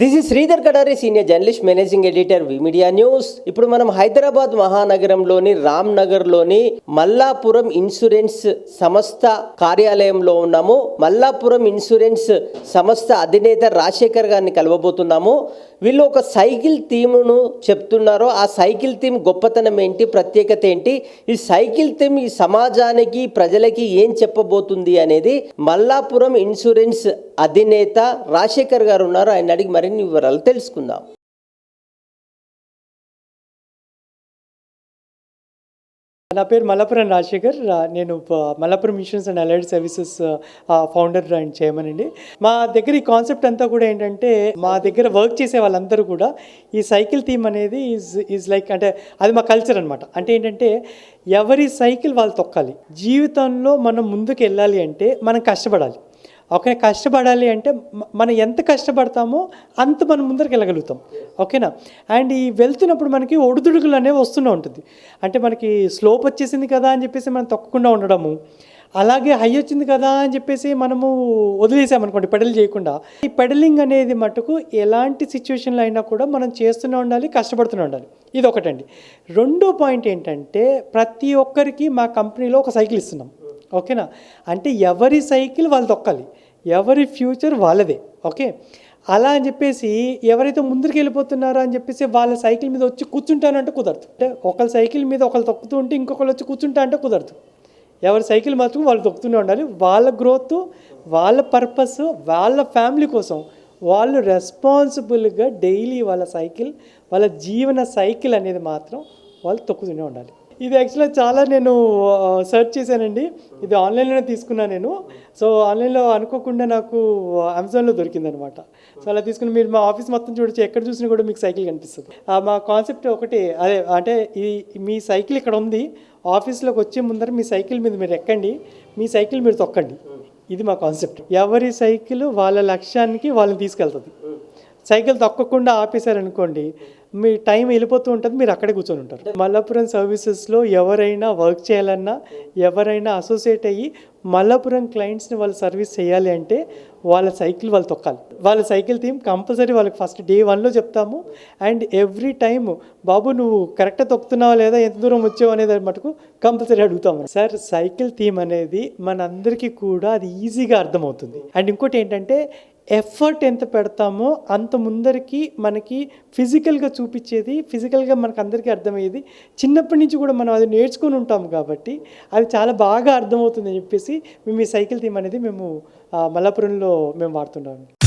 This is Sridhar Kadari senior journalist managing editor media news ఇప్పుడు మనం హైదరాబాద్ మహానగరంలోని రామ్ నగర్లోని Mallapuram insurance సంస్థ కార్యాలయంలో ఉన్నాము. మల్లాపురం ఇన్సూరెన్స్ సంస్థ అధినేత రాజశేఖర్ గారిని కలవబోతున్నాము. వీళ్ళు ఒక సైకిల్ థీమ్ను చెప్తున్నారు. ఆ సైకిల్ థీమ్ గొప్పతనం ఏంటి? ప్రత్యేకత ఏంటి? ఈ సైకిల్ థీమ్ ఈ సమాజానికి ప్రజలకి ఏం చెప్పబోతుంది అనేది మల్లాపురం ఇన్సూరెన్స్ అధినేత రాజశేఖర్ గారు ఉన్నారు. ఆయన అడిగి మరి మరిన్ని వివరాలు తెలుసుకుందాం. నా పేరు మలపురం రాజశేఖర్. నేను Malapuram missions insurance and allied services founder and chairman అండి. మా దగ్గర ఈ కాన్సెప్ట్ అంతా కూడా ఏంటంటే మా దగ్గర వర్క్ చేసే వాళ్ళందరూ కూడా ఈ సైకిల్ థీమ్ అనేది ఈజ్ ఈజ్ లైక్ అంటే అది మా కల్చర్ అనమాట అంటే ఏంటంటే ఎవరి సైకిల్ వాళ్ళు తొక్కాలి. జీవితంలో మనం ముందుకు వెళ్ళాలి అంటే మనం కష్టపడాలి. ఓకే కష్టపడాలి అంటే మనం ఎంత కష్టపడతామో అంత మనం ముందరికి వెళ్ళగలుగుతాం. ఓకేనా? అండ్ ఈ వెళ్తున్నప్పుడు మనకి ఒడిదుడుకులు అనేవి వస్తూనే ఉంటుంది. అంటే మనకి స్లోప్ వచ్చేసింది కదా అని చెప్పేసి మనం తొక్కకుండా ఉండడము అలాగే హై వచ్చింది కదా అని చెప్పేసి మనము వదిలేసామనుకోండి పెడల్ చేయకుండా. ఈ పెడలింగ్ అనేది మటుకు ఎలాంటి సిచ్యువేషన్లో అయినా కూడా మనం చేస్తూనే ఉండాలి కష్టపడుతూనే ఉండాలి. ఇది ఒకటండి రెండో పాయింట్ ఏంటంటే ప్రతి ఒక్కరికి మా కంపెనీలో ఒక సైకిల్ ఇస్తున్నాం. ఓకేనా? అంటే ఎవరి సైకిల్ వాళ్ళు తొక్కాలి. ఎవరి ఫ్యూచర్ వాళ్ళదే. ఓకే? అలా అని చెప్పేసి ఎవరైతే ముందరికి వెళ్ళిపోతున్నారో అని చెప్పేసి వాళ్ళ సైకిల్ మీద వచ్చి కూర్చుంటానంటే కుదరదు. అంటే ఒకళ్ళ సైకిల్ మీద ఒకళ్ళు తొక్కుతూ ఉంటే ఇంకొకళ్ళు వచ్చి కూర్చుంటా అంటే కుదరదు. ఎవరి సైకిల్ మాత్రం వాళ్ళు తొక్కుతూనే ఉండాలి. వాళ్ళ గ్రోత్ వాళ్ళ పర్పస్ వాళ్ళ ఫ్యామిలీ కోసం వాళ్ళు రెస్పాన్సిబుల్గా డైలీ వాళ్ళ సైకిల్ వాళ్ళ జీవన సైకిల్ అనేది మాత్రం వాళ్ళు తొక్కుతూనే ఉండాలి. ఇది యాక్చువల్గా చాలా నేను సెర్చ్ చేశానండి. ఇది ఆన్లైన్లోనే తీసుకున్నాను నేను. సో ఆన్లైన్లో అనుకోకుండా నాకు అమెజాన్లో దొరికింది అనమాట సో అలా తీసుకుని మీరు మా ఆఫీస్ మొత్తం చూడొచ్చు. ఎక్కడ చూసినా కూడా మీకు సైకిల్ కనిపిస్తుంది. ఆ, మా కాన్సెప్ట్ ఒకటి అదే అంటే ఈ మీ సైకిల్ ఇక్కడ ఉంది. ఆఫీస్లోకి వచ్చే ముందర మీ సైకిల్ మీద మీరు ఎక్కండి. మీ సైకిల్ మీరు తొక్కండి. ఇది మా కాన్సెప్ట్ ఎవరి సైకిల్ వాళ్ళ లక్ష్యానికి వాళ్ళని తీసుకెళ్తుంది. సైకిల్ తొక్కకుండా ఆపేశారనుకోండి మీ టైం వెళ్ళిపోతూ ఉంటుంది మీరు అక్కడే కూర్చొని ఉంటారు. మల్లాపురం సర్వీసెస్లో ఎవరైనా వర్క్ చేయాలన్నా ఎవరైనా అసోసియేట్ అయ్యి మల్లాపురం క్లయింట్స్ని వాళ్ళు సర్వీస్ చేయాలి అంటే వాళ్ళ సైకిల్ వాళ్ళు తొక్కాలి. వాళ్ళ సైకిల్ థీమ్ కంపల్సరీ వాళ్ళకి ఫస్ట్ డే వన్లో చెప్తాము. అండ్ ఎవ్రీ టైము బాబు నువ్వు కరెక్ట్గా తొక్కుతున్నావా లేదా? ఎంత దూరం వచ్చావు? అనేది మటుకు కంపల్సరీ అడుగుతాము. సార్ సైకిల్ థీమ్ అనేది మనందరికీ కూడా అది ఈజీగా అర్థమవుతుంది. అండ్ ఇంకోటి ఏంటంటే ఎఫర్ట్ ఎంత పెడతామో అంత ముందరికి మనకి ఫిజికల్గా చూపించేది ఫిజికల్గా మనకు అందరికీ అర్థమయ్యేది. చిన్నప్పటి నుంచి కూడా మనం అది నేర్చుకొని ఉంటాం కాబట్టి అది చాలా బాగా అర్థమవుతుందని చెప్పేసి మేము ఈ సైకిల్ థీమ్ అనేది మేము మలపురంలో మల్లాపురంలో మేము వాడుతుంటాము